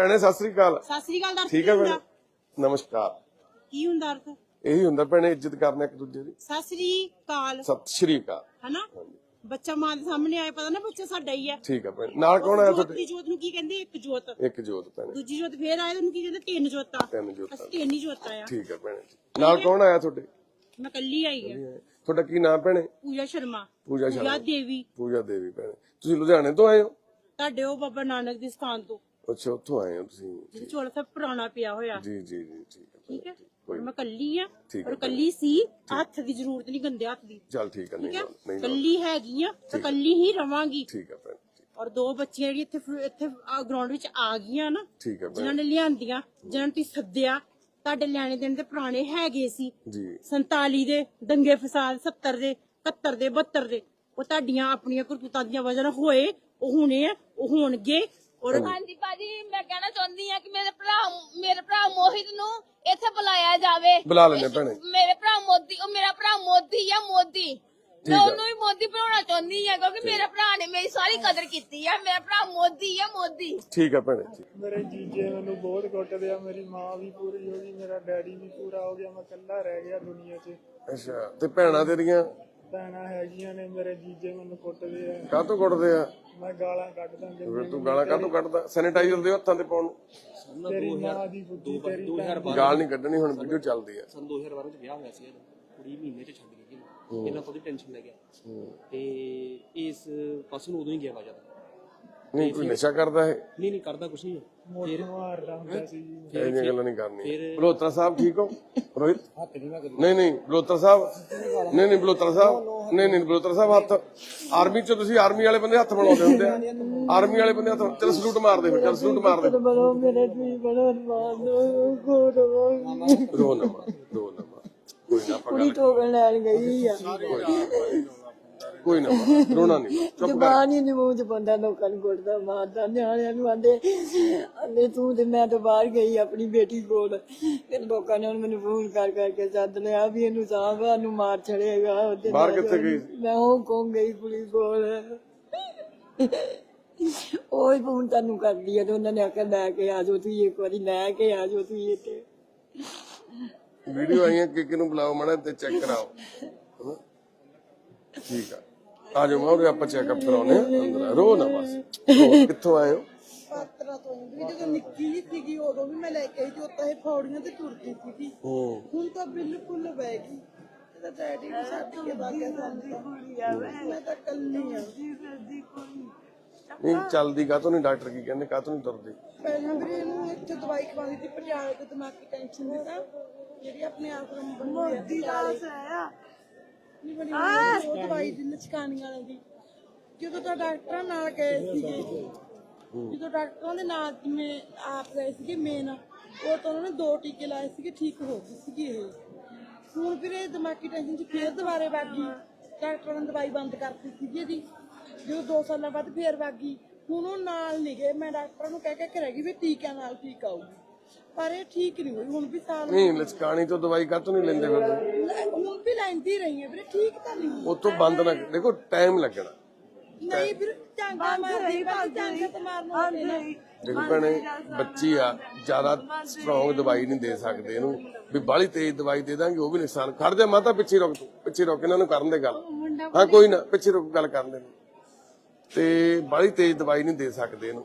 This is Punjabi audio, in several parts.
ਭੈਣੇ ਸਤਿ ਸ੍ਰੀ ਅਕਾਲ। ਸਤਿ ਸ੍ਰੀ ਅਕਾਲ ਦਾ ਅਰਥ ਠੀਕ ਕੀ ਹੈ ਹੁੰਦਾ? ਭੈਣੇ? ਨਮਸਕਾਰ। ਕੀ ਹੁੰਦਾ ਅਰਥ? ਇਹੀ ਹੁੰਦਾ ਭੈਣੇ ਇੱਜ਼ਤ ਕਰਨਾ ਇੱਕ ਦੂਜੇ ਦੀ। ਸਤਿ ਸ੍ਰੀ ਅਕਾਲ। ਸਤਿ ਸ੍ਰੀ ਅਕਾਲ। ਹਨਾ? ਬੱਚਾ ਮਾਂ ਦੇ ਸਾਹਮਣੇ ਆਏ ਪਤਾ ਨਾ ਬੱਚਾ ਸਾਡਾ ਹੀ ਆ। ਠੀਕ ਹੈ ਭੈਣੇ। ਨਾਲ ਕੌਣ ਆਇਆ ਤੁਹਾਡੇ? ਦੀ ਜੋਤ ਨੂੰ ਕੀ ਕਹਿੰਦੇ? ਇੱਕ ਜੋਤ। ਇੱਕ ਜੋਤ ਭੈਣੇ। ਦੂਜੀ ਜੋਤ ਫੇਰ ਆਏ ਉਹਨੂੰ ਕੀ ਕਹਿੰਦੇ? ਤਿੰਨ ਜੋਤਾਂ। ਤਿੰਨ ਜੋਤਾਂ। ਅਸੀਂ ਤਿੰਨ ਹੀ ਜੋਤਾਂ ਆ। ਠੀਕ ਹੈ ਭੈਣੇ। ਨਾਲ ਕੌਣ ਆਇਆ ਤੁਹਾਡੇ? ਮੈਂ ਕੱਲੀ ਆਈ ਆ। ਤੁਹਾਡਾ ਕੀ ਨਾਮ ਭੈਣੇ? ਪੂਜਾ ਸ਼ਰਮਾ। ਪੂਜਾ ਪੂਜਾ ਸ਼ਰਮਾ। ਦੇਵੀ। ਪੂਜਾ ਦੇਵੀ ਭੈਣੇ। ਤੁਸੀਂ ਲੁਧਿਆਣੇ ਤੋਂ ਆਏ ਹੋ? ਤੁਹਾਡੇ ਉਹ ਬਾਬਾ ਨਾਨਕ ਦੀ ਸਥਾਨ ਤੋਂ। ਅੱਛਾ ਉੱਥੋਂ ਆਏ ਹੋ ਤੁਸੀਂ ਜਿਹਦੇ ਚੋਲ ਸਭ ਪੁਰਾਣਾ ਪਿਆ ਹੋਇਆ। ਜੀ ਜੀ ਜੀ ਠੀਕ ਹੈ ਠੀਕ ਹੈ? ਔਰ ਮੈਂ ਕੱਲੀ ਆ ਠੀਕ ਔਰ। ਕੱਲੀ ਸੀ ਹੱਥ ਦੀ ਜ਼ਰੂਰਤ ਨਹੀਂ ਗੰਦੇ ਹੱਥ ਦੀ। ਚੱਲ ਠੀਕ ਹੈ ਨਹੀਂ ਹੈ। ਕੱਲੀ ਹੈਗੀ ਆ ਤੇ ਕੱਲੀ ਹੀ ਰਵਾਂਗੀ। ਠੀਕ ਹੈ ਭੈਣੇ ਔਰ ਦੋ ਬੱਚੀਆਂ ਜਿਹੜੀ ਇੱਥੇ ਫਿਰ- ਇੱਥੇ ਗਰਾਊਂਡ ਵਿੱਚ ਆ ਗਈਆਂ ਨਾ ਠੀਕ ਹੈ ਜਿਨ੍ਹਾਂ ਭੈਣੇ ਨੇ ਲਿਆਂਦੀਆਂ ਜਿਨ੍ਹਾਂ ਨੂੰ ਤੁਸੀਂ ਸੱਦਿਆ ਤੁਹਾਡੇ ਲੈਣੇ ਦੇਣ ਦੇ ਪੁਰਾਣੇ ਹੈਗੇ ਸੀ। ਜੀ। 47 ਦੇ ਦੰਗੇ ਫਸਾਦ 70 ਦੇ 71 ਦੇ 72 ਦੇ ਉਹ ਤੁਹਾਡੀਆਂ ਆਪਣੀਆਂ ਕਰਤੂਤਾਂ ਦੀਆਂ ਵਜ੍ਹਾ ਨਾਲ ਹੋਏ ਉਹ ਹੁਣੇ ਆ ਉਹ ਹੋਣਗੇ ਔਰ ਹਾਂਜੀ। ਭਾਜੀ ਮੈਂ ਕਹਿਣਾ ਚਾਹੁੰਦੀ ਆ ਕਿ ਮੇਰੇ ਭਰਾ ਮੇਰੇ ਭਰਾ ਮੋਹਿਤ ਨੂੰ ਇੱਥੇ ਬੁਲਾਇਆ ਜਾਵੇ। ਬੁਲਾ ਲੈਣੇ ਭੈਣੇ। ਮੇਰੇ ਭਰਾ ਮੋਦੀ ਉਹ ਮੇਰਾ ਭਰਾ ਮੋਦੀ ਆ ਮੋਦੀ। ਮੈਂ ਆ। ਉਹਨੂੰ ਵੀ ਮੋਦੀ ਬਣਾਉਣਾ ਚਾਹੁੰਦੀ ਆ ਕਿਉਂਕਿ ਮੇਰੇ ਭਰਾ ਨੇ ਮੇਰੀ ਸਾਰੀ ਕਦਰ ਕੀਤੀ ਆ। ਮੇਰਾ ਭਰਾ ਮੋਦੀ ਆ ਮੋਦੀ। ਠੀਕ ਹੈ ਭੈਣੇ ਠੀਕ। ਮੇਰੇ ਜੀਜੇ ਮੈਨੂੰ ਬਹੁਤ ਕੁੱਟਦੇ ਆ ਮੇਰੀ ਮਾਂ ਵੀ ਪੂਰੀ ਹੋ ਗਈ ਮੇਰਾ ਡੈਡੀ ਵੀ ਪੂਰਾ ਹੋ ਗਿਆ ਮੈਂ ਇਕੱਲਾ ਰਹਿ ਗਿਆ ਦੁਨੀਆ 'ਚ। ਅੱਛਾ ਤੇ ਭੈਣਾਂ ਤੇਰੀਆਂ? ਭੈਣਾਂ ਹੈਗੀਆਂ ਨੇ ਮੇਰੇ ਜੀਜੇ ਮੈਨੂੰ ਕੁੱਟਦੇ ਆ। ਕਾਹਤੋਂ ਕੁੱਟਦੇ ਆ? ਮੈਂ ਗਾਲਾਂ ਕੱਢਦਾ ਜੇ ਫਿਰ ਤੂੰ ਗਾਲਾਂ ਕਾਹਤੋਂ ਕੱਢਦਾ? ਸੈਨੀਟਾਈਜ਼ਰ ਦੇ ਹੱਥਾਂ ਤੇ ਪਾਉਣ ਨੂੰ। ਤੇਰੀ ਮਾਂ ਦੀ ਬੁੱਧੀ ਤੇਰੀ ਭੈਣ ਗਾਲ ਨਹੀਂ ਕੱਢਣੀ ਹੁਣ ਵੀਡੀਓ ਚੱਲਦੀ ਆ। ਸਨ 2012 ਚ ਵਿਆਹ ਹੋਇਆ ਸੀ ਇਹਦਾ। ਕੁੜੀ ਮਹੀਨੇ ਚ ਛੱਡ ਗਈ ਇਹਨੂੰ। ਇਹਨਾਂ ਤੋਂ ਦੀ ਟੈਨਸ਼ਨ ਲੈ ਗਿਆ ਤੇ ਇਸ ਪਾਸੇ ਨੂੰ ਉਦੋਂ ਹੀ ਗਿਆ ਵਾ ਜ਼ਿਆਦਾ। ਨਹੀਂ ਕੋਈ ਨਸ਼ਾ ਕਰਦਾ ਹੈ ਨਹੀਂ ਨਹੀਂ ਕਰਦਾ ਕੁਛ ਨਹੀਂ। ਮੋਟਰ ਮਾਰਦਾ ਹੁੰਦਾ ਸੀ ਜੀ ਇਹ ਜਿਹੀਆਂ ਗੱਲਾਂ ਨਹੀਂ ਕਰਨੀਆਂ। ਬਲੋਤਰਾ ਸਾਹਿਬ ਠੀਕ ਹੋ? ਰੋਹਿਤ? ਨਹੀਂ ਨਹੀਂ ਬਲੋਤਰਾ ਸਾਹਿਬ। ਨਹੀਂ ਨਹੀਂ ਬਲੋਤਰਾ ਸਾਹਿਬ। ਨਹੀਂ ਨਹੀਂ ਬਲੋਤਰਾ ਸਾਹਿਬ ਹੱਥ ਆਰਮੀ ਚ ਤੁਸੀਂ ਆਰਮੀ ਵਾਲੇ ਬੰਦੇ ਹੱਥ ਬਣਾਉਂਦੇ ਹੁੰਦੇ ਆ। ਆਰਮੀ ਵਾਲੇ ਬੰਦੇ ਹੱਥ ਚਲ ਸਲੂਟ ਮਾਰਦੇ ਫਿਰ ਚਲ ਸਲੂਟ ਮਾਰਦੇ ਰੋ ਨਾ ਰੋ ਨਾ। ਕੋਈ ਨਾ ਕੁੜੀ ਟੋਕਣ ਲੈਣ ਗਈ ਆ। ਕੋਈ ਨਾ ਮਾਰ, ਰੋਣਾ ਨਹੀਂ ਚੁੱਪ ਕਰ। ਜ਼ਬਾਨ ਹੀ ਨੀ ਮੂੰਹ ਚ ਬੰਦਾ ਲੋਕਾਂ ਨੂੰ ਗੁੱਟਦਾ ਮਾਰਦਾ ਨਿਆਣਿਆਂ ਨੂੰ ਆਂਦੇ ਆਂਦੇ ਤੂੰ ਤੇ ਮੈਂ ਤਾਂ ਬਾਹਰ ਗਈ ਆਪਣੀ ਬੇਟੀ ਕੋਲ। ਤੇ ਲੋਕਾਂ ਨੇ ਹੁਣ ਮੈਨੂੰ ਫੋਨ ਕਰ ਕਰਕੇ ਸੱਦ ਲਿਆ ਵੀ ਇਹਨੂੰ ਸਾਹਬਾ ਨੂੰ ਮਾਰ ਛੜੇਗਾ ਉਹਦੇ ਬਾਹਰ ਨਾਲ ਕਿੱਥੇ ਗਈ? ਮੈਂ ਉਹ ਕੌਣ ਗਈ ਕੁੜੀ ਕੋਲ। ਉਹ ਹੀ ਫੋਨ ਤੁਹਾਨੂੰ ਕਰਦੀ ਆ ਤੇ ਉਹਨਾਂ ਨੇ ਆਖਿਆ ਲੈ ਕੇ ਆ ਜਾਓ ਤੁਸੀਂ ਇੱਕ ਵਾਰੀ ਲੈ ਕੇ ਆ ਜਾਓ ਤੁਸੀਂ ਇੱਥੇ। ਵੀਡੀਓ ਆਈਆਂ ਕਿ ਕਿਨੂੰ ਬੁਲਾਓ ਮਾੜਾ ਤੇ ਚੈੱਕ ਕਰਾਓ। ਹਨਾ? ਠੀਕ ਆ। ਆ ਜਾਓ ਮਾਰੇ ਆਪਾਂ ਚੈੱਕਅਪ ਕਰਾਉਨੇ ਆ ਅੰਦਰ ਰੋ ਨਾ ਬਸ। ਰੋ। ਕਿੱਥੋਂ ਆਏ ਹੋ? ਪਾਤਰਾ ਤੋਂ ਵੀ ਜਦੋਂ ਨਿੱਕੀ ਜਿਹੀ ਸੀਗੀ ਉਦੋਂ ਵੀ ਮੈਂ ਲੈ ਕੇ ਆਈ ਤੇ ਉੱਤਾਂ ਇਹ ਫੌੜੀਆਂ ਤੇ ਤੁਰਦੀ ਸੀਗੀ। ਹੂੰ। ਹੁਣ ਤਾਂ ਬਿਲਕੁਲ ਬਹਿ ਗਈ। ਇਹਦਾ ਡੈਡੀ ਵੀ ਛੱਡ ਕੇ ਬਾਗਿਆ ਸਾਨੂੰ ਮੈਂ ਤਾਂ ਕੱਲੀ ਆ। ਨਹੀਂ ਚੱਲਦੀ ਕਾਹਤੋਂ ਨਹੀਂ? ਡਾਕਟਰ ਕੀ ਕਹਿੰਦੇ? ਕਾਹਤੋਂ ਨਹੀਂ ਤੁਰਦੀ? ਪਹਿਲਾਂ ਵੀ ਇਹਨੂੰ ਇੱਥੇ ਦਵਾਈ ਖਵਾਉਂਦੀ ਸੀ ਪਟਿਆਲੇ ਤੇ ਦਿਮਾਗੀ ਟੈਨਸ਼ਨ ਦੀ ਤਾਂ ਜਿਹੜੀ ਆਪਣੇ ਆਪ ਨੂੰ ਬਣੀ ਮੋਦੀ ਦਾ ਆਇਆ ਦਵਾਈ ਦੀ ਲਚਕਾਣੀ ਵਾਲਿਆਂ ਦੀ। ਜਦੋਂ ਤਾਂ ਡਾਕਟਰਾਂ ਨਾਲ ਗਏ ਸੀਗੇ, ਜਦੋਂ ਡਾਕਟਰਾਂ ਦੇ ਨਾਲ ਮੈਂ ਆਪ ਗਏ ਸੀਗੇ ਮੇਨ ਉਹ ਤਾਂ ਉਹਨਾਂ ਨੇ ਦੋ ਟੀਕੇ ਲਾਏ ਸੀਗੇ, ਠੀਕ ਹੋ ਗਈ ਸੀਗੀ ਇਹ। ਹੁਣ ਫਿਰ ਇਹ ਦਿਮਾਗੀ ਟੈਨਸ਼ਨ ਚ ਫੇਰ ਦੁਬਾਰੇ ਵੱਗ ਗਈ। ਡਾਕਟਰਾਂ ਨੇ ਦਵਾਈ ਬੰਦ ਕਰਤੀ ਸੀਗੀ ਇਹਦੀ। ਜਦੋਂ ਦੋ ਸਾਲਾਂ ਬਾਅਦ ਫੇਰ ਵੱਗ ਹੁਣ ਉਹ ਨਾਲ ਨਹੀਂ ਗਏ। ਮੈਂ ਡਾਕਟਰਾਂ ਨੂੰ ਕਹਿ ਕਹਿ ਕੇ ਰਹਿ ਗਈ ਵੀ ਟੀਕਿਆਂ ਨਾਲ ਠੀਕ ਆਊਗੀ। ਪਰ ਇਹ ਠੀਕ ਨਹੀਂ ਹੋਈ ਹੁਣ ਵੀ ਸਾਲ ਨਹੀਂ ਲਚਕਾਣੀ ਤੋਂ ਦਵਾਈ ਕਾਹਤੋਂ ਨਹੀਂ ਲੈਂਦੇ ਫਿਰ ਲੈ- ਹੁਣ ਵੀ ਲੈਂਦੀ ਰਹੀ ਹੈ ਵੀਰੇ ਠੀਕ ਤਾਂ ਨਹੀਂ ਹੋਈ। ਉਹ ਤੋਂ ਬੰਦ ਨਾ ਦੇਖੋ ਟਾਈਮ ਲੱਗਣਾ। ਨਹੀਂ ਫਿਰ ਚਾਂਗਾ ਮਾਰਦੀ ਪਰ ਚਾਂਗਾ ਤਾਂ ਮਾਰਨਾ ਨਾ। ਦੇਖੋ ਭੈਣੇ ਬੱਚੀ ਆ ਜ਼ਿਆਦਾ ਸਟਰੋਂਗ ਦਵਾਈ ਨਹੀਂ ਦੇ ਸਕਦੇ ਇਹਨੂੰ। ਵੀ ਬਾਹਲੀ ਤੇਜ਼ ਦਵਾਈ ਦੇ ਦਾਂਗੇ ਉਹ ਵੀ ਨੁਕਸਾਨ। ਖੜ ਜਾ ਮਾਤਾ ਪਿੱਛੇ ਰੁਕ ਤੂੰ ਪਿੱਛੇ ਰੁਕ ਇਹਨਾਂ ਨੂੰ ਕਰਨ ਦੇ ਗੱਲ। ਹਾਂ ਕੋਈ ਨਾ ਪਿੱਛੇ ਰੁਕ ਗੱਲ ਕਰਨ ਦੇ। ਨੂੰ। ਤੇ ਬਾਹਲੀ ਤੇਜ਼ ਦਵਾਈ ਨਹੀਂ ਦੇ ਸਕਦੇ ਇਹਨੂੰ।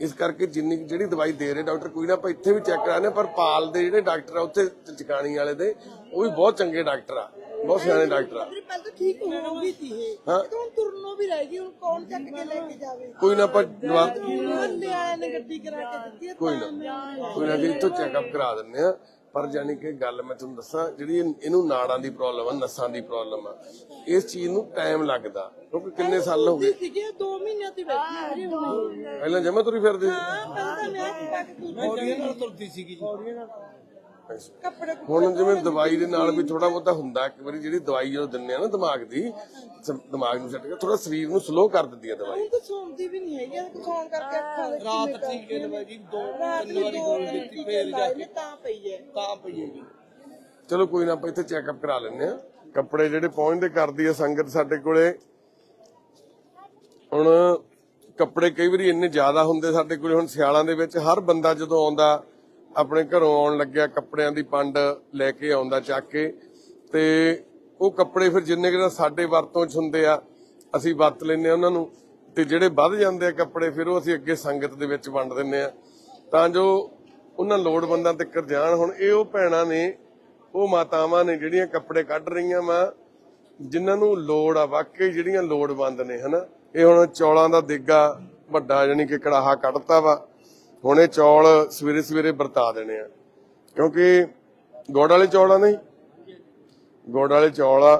ਇਸ ਕਰਕੇ ਜਿੰਨੀ ਜਿਹੜੀ ਦਵਾਈ ਦੇ ਰਹੇ ਡਾਕਟਰ ਕੋਈ ਨਾ ਆਪਾਂ ਇੱਥੇ ਵੀ ਚੈੱਕ ਕਰਾਣੇ ਪਰ ਪਾਲ ਦੇ ਜਿਹੜੇ ਡਾਕਟਰ ਆ ਉੱਥੇ ਚਕਾਣੀ ਵਾਲੇ ਦੇ ਉਹ ਵੀ ਬਹੁਤ ਚੰਗੇ ਡਾਕਟਰ ਆ ਬਹੁਤ ਸਿਆਣੇ ਡਾਕਟਰ ਆ। ਫਿਰ ਪਹਿਲਾਂ ਤਾਂ ਠੀਕ ਹੋ ਗਈ ਸੀ ਇਹ। ਹਾਂ। ਇਹ ਤਾਂ ਹੁਣ ਤੁਰਨੋਂ ਵੀ ਰਹਿ ਗਈ ਹੁਣ ਕੌਣ ਚੱਕ ਕੇ ਲੈ ਕੇ ਜਾਵੇ? ਕੋਈ ਨਾ ਆਪਾਂ ਜਵਾਬ ਮੁਹੱਲੇ ਵਾਲਿਆਂ ਨੇ ਗੱਡੀ ਕਰਾ ਕੇ ਦਿੱਤੀ ਹੈ, ਕੋਈ ਤਾਂ ਨਾ ਕੋਈ ਨਾ ਜੀ ਇੱਥੋਂ ਚੈੱਕਅਪ ਕਰਾ ਦਿੰਨੇ ਆ ਪਰ ਜਾਨੀ ਕਿ ਗੱਲ ਮੈਂ ਤੁਹਾਨੂੰ ਦੱਸਾਂ ਜਿਹੜੀ ਇਹ- ਇਹਨੂੰ ਨਾੜਾਂ ਦੀ ਪ੍ਰੋਬਲਮ ਆ ਨਸਾਂ ਦੀ ਪ੍ਰੋਬਲਮ ਆ। ਇਸ ਚੀਜ਼ ਨੂੰ ਟਾਈਮ ਲੱਗਦਾ ਕਿਉਂਕਿ ਕਿੰਨੇ ਸਾਲ ਹੋ ਗਏ? ਸੀਗੇ 2 ਮਹੀਨਿਆਂ ਤੋਂ ਬੈਠੀ ਪਹਿਲਾਂ ਜਮਾ ਤੁਰੀ ਫਿਰਦੇ ਸੀ? ਹਾਂ ਪਹਿਲਾਂ ਮੈਂ ਤੁਰਦੀ ਸੀਗੀ ਜੀ। ਕੱਪੜੇ ਹੁਣ ਜਿਵੇਂ ਦਵਾਈ ਦੇ ਨਾਲ ਵੀ ਥੋੜਾ ਬਹੁਤਾ ਹੁੰਦਾ ਇੱਕ ਵਾਰੀ ਜਿਹੜੀ ਦਵਾਈ ਜਦੋਂ ਦਿੰਨੇ ਆ ਨਾ ਦਿਮਾਗ ਦੀ ਦਿਮਾਗ ਨੂੰ ਸੱਟ ਕੇ ਥੋੜਾ ਸਰੀਰ ਨੂੰ ਸਲੋ ਕਰ ਦਿੰਦੀ ਆ ਦਵਾਈ। ਹੁਣ ਤਾਂ ਸੌਂਦੀ ਵੀ ਨਹੀਂ ਹੈਗੀ ਇਹ ਸੌਣ ਕਰਕੇ ਅੱਖਾਂ ਦੇ ਰਾਤ ਟੀਕੇ ਦਵਾਈ ਜੀ ਦੋ ਰਾਤ ਤਿੰਨ ਨੂੰ ਵਾਰੀ ਦੋ ਗੋਲ ਤਿੰਨ ਦਿੱਤੀ ਟੀਕੇ ਫੇਰ ਜਾ ਲਾਏ ਕੇ ਨੇ ਤਾਂ ਪਈ ਹੈ। ਤਾਂ ਪਈ ਹੈ ਜੀ। ਚਲੋ ਕੋਈ ਨਾ ਆਪਾਂ ਇੱਥੇ ਚੈੱਕਅਪ ਕਰਾ ਲੈਂਦੇ ਆ ਕੱਪੜੇ ਜਿਹੜੇ ਪਹੁੰਚਦੇ ਕਰਦੀ ਆ ਸੰਗਤ ਸਾਡੇ ਕੋਲੇ। ਹੁਣ ਕੱਪੜੇ ਕਈ ਵਾਰੀ ਇੰਨੇ ਜ਼ਿਆਦਾ ਹੁੰਦੇ ਸਾਡੇ ਕੋਲ ਹੁਣ ਸਿਆਲਾਂ ਦੇ ਵਿੱਚ ਹਰ ਬੰਦਾ ਜਦੋਂ ਆਉਂਦਾ ਆਪਣੇ ਘਰੋਂ ਆਉਣ ਲੱਗਿਆ, ਕੱਪੜਿਆਂ ਦੀ ਪੰਡ ਲੈ ਕੇ ਆਉਂਦਾ ਚੱਕ ਕੇ। ਤੇ ਉਹ ਕੱਪੜੇ ਫਿਰ ਜਿੰਨੇ ਕਿ ਸਾਡੇ ਵਰਤੋਂ ਚ ਹੁੰਦੇ ਆ, ਅਸੀਂ ਵਰਤ ਲੈਂਦੇ ਆ ਉਹਨਾਂ ਨੂੰ। ਤੇ ਜਿਹੜੇ ਵੱਧ ਜਾਂਦੇ ਆ ਕੱਪੜੇ, ਫਿਰ ਉਹ ਅਸੀਂ ਅੱਗੇ ਸੰਗਤ ਦੇ ਵਿੱਚ ਵੰਡ ਦਿੰਦੇ ਆ। ਤਾਂ ਜੋ ਉਹਨਾਂ ਲੋੜਵੰਦਾਂ ਤੱਕ ਜਾਣ। ਹੁਣ ਇਹ ਉਹ ਭੈਣਾਂ ਨੇ, ਉਹ ਮਾਤਾਵਾਂ ਨੇ ਜਿਹੜੀਆਂ ਕੱਪੜੇ ਕੱਢ ਰਹੀਆਂ ਵਾ, ਜਿਨ੍ਹਾਂ ਨੂੰ ਲੋੜ ਆ, ਵਾਕਈ ਜਿਹੜੀਆਂ ਲੋੜਵੰਦ ਨੇ, ਹਨਾ। ਇਹ ਹੁਣ ਚੌਲਾਂ ਦਾ ਦੇਗਾ ਵੱਡਾ ਜਾਨੀ ਕਿ ਕੜਾਹਾ ਕੱਢਤਾ ਵਾ। ਹੁਣ ਇਹ ਚੌਲ ਸਵੇਰੇ ਸਵੇਰੇ ਵਰਤਾ ਦੇਣੇ ਆ। ਕਿਉਂਕਿ ਗੁੜ ਵਾਲੇ ਚੌਲਾਂ ਨਹੀਂ? ਗੁੜ ਵਾਲੇ ਚੌਲ ਆ।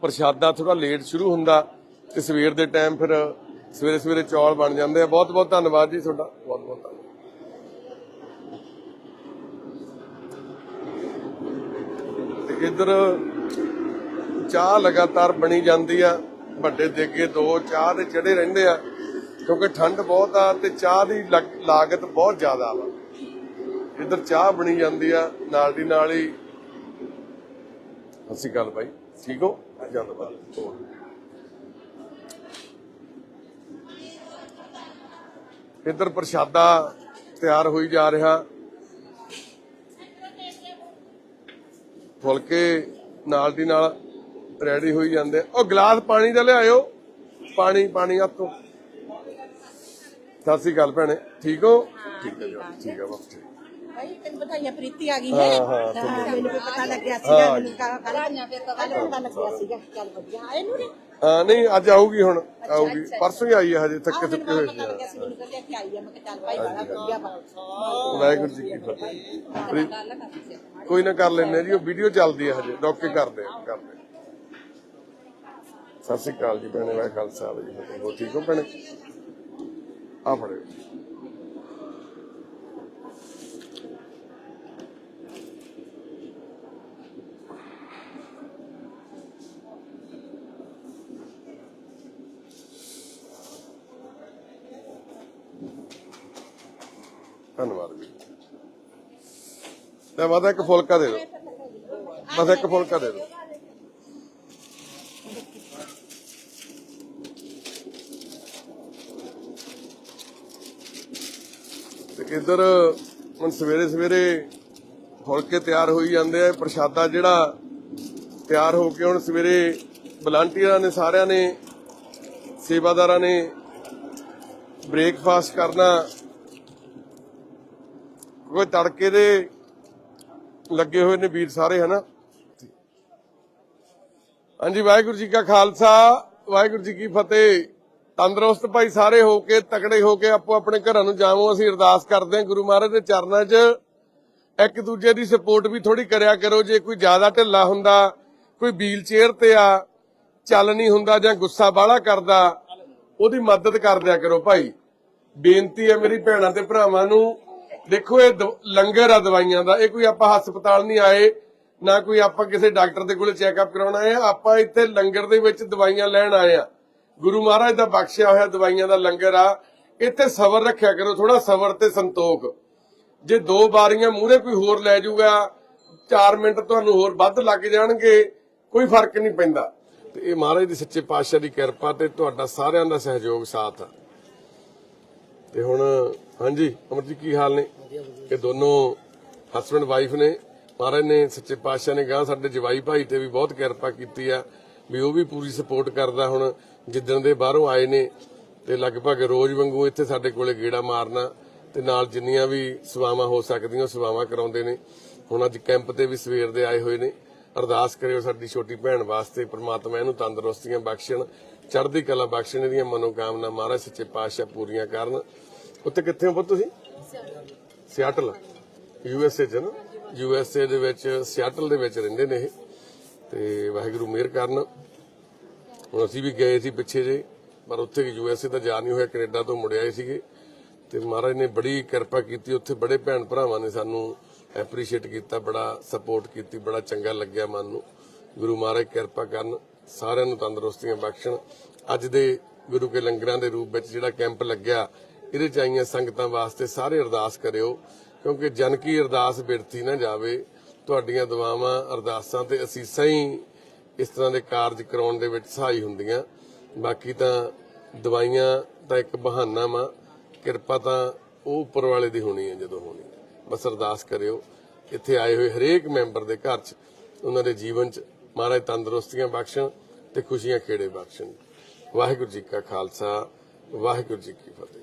ਪ੍ਰਸ਼ਾਦਾ ਥੋੜਾ ਲੇਟ ਸ਼ੁਰੂ ਹੁੰਦਾ ਤੇ ਸਵੇਰ ਦੇ ਟਾਈਮ ਫਿਰ ਸਵੇਰੇ ਸਵੇਰੇ ਚੌਲ ਬਣ ਜਾਂਦੇ ਆ। ਬਹੁਤ ਬਹੁਤ ਧੰਨਵਾਦ ਜੀ ਤੁਹਾਡਾ। ਬਹੁਤ ਬਹੁਤ ਧੰਨਵਾਦ। ਤੇ ਇੱਧਰ ਚਾਹ ਲਗਾਤਾਰ ਬਣੀ ਜਾਂਦੀ ਆ। ਵੱਡੇ ਦੇਗੇ ਦੋ ਚਾਹ ਦੇ ਚੜੇ ਰਹਿੰਦੇ ਆ। ਕਿਉਂਕਿ ਠੰਡ ਬਹੁਤ ਆ ਤੇ ਚਾਹ ਦੀ ਲਾਗਤ ਬਹੁਤ ਜ਼ਿਆਦਾ ਵਾ। ਇੱਧਰ ਚਾਹ ਬਣੀ ਜਾਂਦੀ ਆ, ਨਾਲ ਦੀ ਨਾਲ ਹੀ ਅਸੀਂ ਗੱਲ ਬਾਈ ਠੀਕ ਹੋ? ਧੰਨਵਾਦ। ਇੱਧਰ ਪ੍ਰਸ਼ਾਦਾ ਤਿਆਰ ਹੋਈ ਜਾ ਰਿਹਾ। ਫੁਲਕੇ ਨਾਲ ਦੀ ਨਾਲ ਰੈਡੀ ਹੋਈ ਜਾਂਦੇ। ਉਹ ਗਲਾਸ ਪਾਣੀ ਦਾ ਲਿਆਇਓ। ਪਾਣੀ ਪਾਣੀ ਆਪਕੋ ਸਤਿ ਸ੍ਰੀ ਅਕਾਲ ਭੈਣੇ ਠੀਕ ਹੋ? ਠੀਕ ਹੈ ਜੀ ਠੀਕ ਹੈ ਬਸ ਠੀਕ। ਭਾਈ ਤੈਨੂੰ ਬਧਾਈਆਂ ਪ੍ਰੀਤੀ ਆ ਗਈ ਹਾਂ। ਮੈਨੂੰ ਵੀ ਪਤਾ ਲੱਗਿਆ ਹਾਂ। ਸੀਗਾ ਮੈਨੂੰ ਕੱਲ ਕੱਲ ਪਤਾ ਲੱਗਿਆ ਸੀਗਾ ਚੱਲ ਵਧੀਆ। ਆਏ ਨੂੰ ਨੇ ਹਾਂ ਨਹੀਂ ਅੱਜ ਆਊਗੀ ਹੁਣ ਆਊਗੀ। ਪਰਸੋਂ ਹੀ ਆਈ ਹੈ ਹਜੇ ਥੱਕੇ ਥੱਕੇ ਹੋਏ ਪਤਾ ਲੱਗਿਆ ਸੀ ਮੈਨੂੰ ਕਹਿੰਦੇ ਕਿ ਆਈ ਆ। ਮੈਂ ਕਿਹਾ ਚੱਲ ਭਾਈ ਬੜਾ ਵਧੀਆ ਵਾ। ਸੀ ਵਾਹਿਗੁਰੂ ਜੀ ਕੀ ਫਤਿਹ। ਕੋਈ ਨਾ ਕਰ ਲੈਣੇ ਜੀ ਉਹ ਵੀਡੀਓ ਚੱਲਦੀ ਹੈ ਹਜੇ। ਰੋਕ ਕੇ ਕਰਦੇ ਕਰਦੇ। ਸਤਿ ਸ੍ਰੀ ਅਕਾਲ ਜੀ ਭੈਣੇ ਵਾਹਿ ਖਾਲਸਾ ਵਾਹਿਗੁਰੂ ਜੀ ਕੀ ਫਤਿਹ। ਹੋਰ ਠੀਕ ਹੋ ਭੈਣੇ? ਆ ਫੜਿਓ ਧੰਨਵਾਦ ਜੀ। ਤੇ ਮਾਤਾ ਇੱਕ ਫੁਲਕਾ ਦੇ ਦਿਓ। ਬਸ ਇੱਕ ਫੁਲਕਾ ਦੇ ਦਿਓ। ਇੱਧਰ ਹੁਣ ਸਵੇਰੇ ਸਵੇਰੇ ਫੁਲਕੇ ਤਿਆਰ ਹੋਈ ਜਾਂਦੇ ਆ। ਪ੍ਰਸ਼ਾਦਾ ਜਿਹੜਾ ਤਿਆਰ ਹੋ ਕੇ ਹੁਣ ਸਵੇਰੇ ਵਲੰਟੀਅਰਾਂ ਨੇ, ਸਾਰਿਆਂ ਨੇ, ਸੇਵਾਦਾਰਾਂ ਨੇ ਬ੍ਰੇਕਫਾਸਟ ਕਰਨਾ। ਕੋਈ ਤੜਕੇ ਦੇ ਲੱਗੇ ਹੋਏ ਨੇ ਵੀਰ ਸਾਰੇ, ਹਨਾ? ਹਾਂਜੀ, ਵਾਹਿਗੁਰੂ ਜੀ ਕਾ ਖਾਲਸਾ, ਵਾਹਿਗੁਰੂ ਜੀ ਕੀ ਫਤਿਹ। ਤੰਦਰੁਸਤ ਭਾਈ ਸਾਰੇ ਹੋ ਕੇ, ਤਕੜੇ ਹੋ ਕੇ ਆਪੋ ਆਪਣੇ ਘਰਾਂ ਨੂੰ ਜਾਵੋ, ਅਸੀਂ ਅਰਦਾਸ ਕਰਦੇ ਹਾਂ ਗੁਰੂ ਮਹਾਰਾਜ ਦੇ ਚਰਨਾਂ 'ਚ। ਇੱਕ ਦੂਜੇ ਦੀ ਸਪੋਰਟ ਵੀ ਥੋੜੀ ਕਰਿਆ ਕਰੋ, ਜੇ ਕੋਈ ਜ਼ਿਆਦਾ ਢਿੱਲਾ ਹੁੰਦਾ, ਕੋਈ ਵੀਲ ਚੇਅਰ ਤੇ ਆ, ਚੱਲ ਨਹੀਂ ਹੁੰਦਾ ਜਾਂ ਗੁੱਸਾ ਬਾਹਲਾ ਕਰਦਾ, ਉਹਦੀ ਮਦਦ ਕਰ ਦਿਆ ਕਰੋ ਭਾਈ। ਬੇਨਤੀ ਹੈ ਮੇਰੀ ਭੈਣਾਂ ਤੇ ਭਰਾਵਾਂ ਨੂੰ, ਦੇਖੋ ਇਹ ਲੰਗਰ ਆ ਦਵਾਈਆਂ ਦਾ, ਇਹ ਕੋਈ ਆਪਾਂ ਹਸਪਤਾਲ ਨਹੀਂ ਆਏ, ਨਾ ਕੋਈ ਆਪਾਂ ਕਿਸੇ ਡਾਕਟਰ ਦੇ ਕੋਲੇ ਚੈੱਕਅਪ ਕਰਾਉਣਾ ਹੈ ਆਪਾਂ ਇੱਥੇ ਲੰਗਰ ਦੇ ਵਿੱਚ ਦਵਾਈਆਂ ਲੈਣ ਆਏ ਆ। ਗੁਰੂ ਮਹਾਰਾਜ ਦਾ ਬਖਸ਼ਿਆ ਹੋਇਆ ਦਵਾਈਆਂ ਦਾ ਲੰਗਰ ਆ ਇੱਥੇ ਸਬਰ ਰੱਖਿਆ ਕਰੋ ਥੋੜਾ ਸਬਰ ਤੇ ਸੰਤੋਖ। ਜੇ ਦੋ ਵਾਰੀਆਂ ਮੂਹਰੇ ਕੋਈ ਹੋਰ ਲੈ ਜਾਊਗਾ 4 ਮਿੰਟ ਤੁਹਾਨੂੰ ਹੋਰ ਵੱਧ ਲੱਗ ਜਾਣਗੇ ਕੋਈ ਫ਼ਰਕ ਨਹੀਂ ਪੈਂਦਾ। ਤੇ ਇਹ ਮਹਾਰਾਜ ਦੀ ਸੱਚੇ ਪਾਤਸ਼ਾਹ ਦੀ ਕਿਰਪਾ ਤੇ ਤੁਹਾਡਾ ਸਾਰਿਆਂ ਦਾ ਸਹਿਯੋਗ ਸਾਥ ਆ। ਤੇ ਹੁਣ ਹਾਂਜੀ ਅਮਰ ਜੀ ਕੀ ਹਾਲ ਨੇ? ਇਹ ਦੋਨੋਂ ਹਸਬੰਡ ਵਾਈਫ ਨੇ। ਮਹਾਰਾਜ ਨੇ ਸੱਚੇ ਪਾਤਸ਼ਾਹ ਨੇ ਗਾਂ ਸਾਡੇ ਜਵਾਈ ਭਾਈ ਤੇ ਵੀ ਬਹੁਤ ਕਿਰਪਾ ਕੀਤੀ ਆ ਵੀ ਉਹ ਵੀ ਪੂਰੀ ਸਪੋਰਟ ਕਰਦਾ ਹੁਣ। ਜਿੱਦਣ ਦੇ ਬਾਹਰੋਂ ਆਏ ਨੇ ਤੇ ਲਗਭਗ ਰੋਜ਼ ਵਾਂਗੂ ਇੱਥੇ ਸਾਡੇ ਕੋਲੇ ਗੇੜਾ ਮਾਰਨਾ ਤੇ ਨਾਲ ਜਿੰਨੀਆਂ ਵੀ ਸੇਵਾਵਾਂ ਹੋ ਸਕਦੀਆਂ ਸੇਵਾਵਾਂ ਕਰਾਉਂਦੇ ਨੇ। ਹੁਣ ਅੱਜ ਕੈਂਪ ਤੇ ਵੀ ਸਵੇਰ ਦੇ ਆਏ ਹੋਏ ਨੇ। ਅਰਦਾਸ ਕਰਿਓ ਸਾਡੀ ਛੋਟੀ ਭੈਣ ਵਾਸਤੇ ਪ੍ਰਮਾਤਮਾ ਇਹਨੂੰ ਤੰਦਰੁਸਤੀਆਂ ਬਖਸ਼ਣ, ਚੜ੍ਹਦੀ ਕਲਾ ਬਖਸ਼ਣ, ਇਹਦੀਆਂ ਮਨੋਕਾਮਨਾ ਮਹਾਰਾਜ ਸੱਚੇ ਪਾਤਸ਼ਾਹ ਪੂਰੀਆਂ ਕਰਨ। ਉੱਥੇ ਕਿੱਥੇ ਹੋ ਪੁੱਤ ਤੁਸੀਂ? ਸਿਆਟਲ। ਯੂ ਐਸ ਏ ਚ ਨਾ? ਯੂ ਐਸ ਏ ਦੇ ਵਿੱਚ, ਸਿਆਟਲ ਦੇ ਵਿੱਚ ਰਹਿੰਦੇ ਨੇ ਇਹ। ਤੇ ਵਾਹਿਗੁਰੂ ਮਿਹਰ ਕਰਨ। ਹੁਣ ਅਸੀਂ ਵੀ ਗਏ ਸੀ ਪਿੱਛੇ ਜੇ, ਪਰ ਉੱਥੇ ਯੂ ਐਸ ਏ ਦਾ ਜਾ ਨਹੀਂ ਹੋਇਆ, ਕੈਨੇਡਾ ਤੋਂ ਮੁੜ ਸੀਗੇ। ਤੇ ਮਹਾਰਾਜ ਨੇ ਬੜੀ ਕਿਰਪਾ ਕੀਤੀ, ਉੱਥੇ ਬੜੇ ਭੈਣ ਭਰਾਵਾਂ ਨੇ ਸਾਨੂੰ ਐਪਰੀਸ਼ੀਏਟ ਕੀਤਾ, ਬੜਾ ਸਪੋਰਟ ਕੀਤੀ, ਬੜਾ ਚੰਗਾ ਲੱਗਿਆ ਮਨ ਨੂੰ। ਗੁਰੂ ਮਹਾਰਾਜ ਕਿਰਪਾ ਕਰਨ, ਸਾਰਿਆਂ ਨੂੰ ਤੰਦਰੁਸਤੀਆਂ ਬਖਸ਼ਣ। ਅੱਜ ਦੇ ਗੁਰੂ ਕੇ ਲੰਗਰਾਂ ਦੇ ਰੂਪ ਵਿੱਚ ਜਿਹੜਾ ਕੈਂਪ ਲੱਗਿਆ, ਇਹਦੇ ਚ ਆਈਆਂ ਸੰਗਤਾਂ ਵਾਸਤੇ ਸਾਰੇ ਅਰਦਾਸ ਕਰਿਓ, ਕਿਉਂਕਿ ਜਨ ਕੀ ਅਰਦਾਸ ਬਿਰਥੀ ਨਾ ਜਾਵੇ, ਤੁਹਾਡੀਆਂ ਦੁਆਵਾਂ, ਅਰਦਾਸਾਂ ਤੇ ਅਸੀਸਾਂ ਹੀ ਇਸ ਤਰ੍ਹਾਂ ਦੇ ਕਾਰਜ ਕਰਾਉਣ ਦੇ ਵਿੱਚ ਸਹਾਈ ਹੁੰਦੀਆਂ। ਬਾਕੀ ਤਾਂ ਦਵਾਈਆਂ ਤਾਂ ਇੱਕ ਬਹਾਨਾ ਵਾ, ਕਿਰਪਾ ਤਾਂ ਉਹ ਉੱਪਰ ਵਾਲੇ ਦੀ ਹੋਣੀ ਹੈ ਜਦੋਂ ਹੋਣੀ ਬਸ ਅਰਦਾਸ ਕਰਿਓ, ਇੱਥੇ ਆਏ ਹੋਏ ਹਰੇਕ ਮੈਂਬਰ ਦੇ ਘਰ 'ਚ, ਉਹਨਾਂ ਦੇ ਜੀਵਨ 'ਚ ਮਹਾਰਾਜ ਤੰਦਰੁਸਤੀਆਂ ਬਖਸ਼ਣ ਤੇ ਖੁਸ਼ੀਆਂ ਖੇੜੇ ਬਖਸ਼ਣ। ਵਾਹਿਗੁਰੂ ਜੀ ਕਾ ਖਾਲਸਾ, ਵਾਹਿਗੁਰੂ ਜੀ ਕੀ ਫਤਿਹ।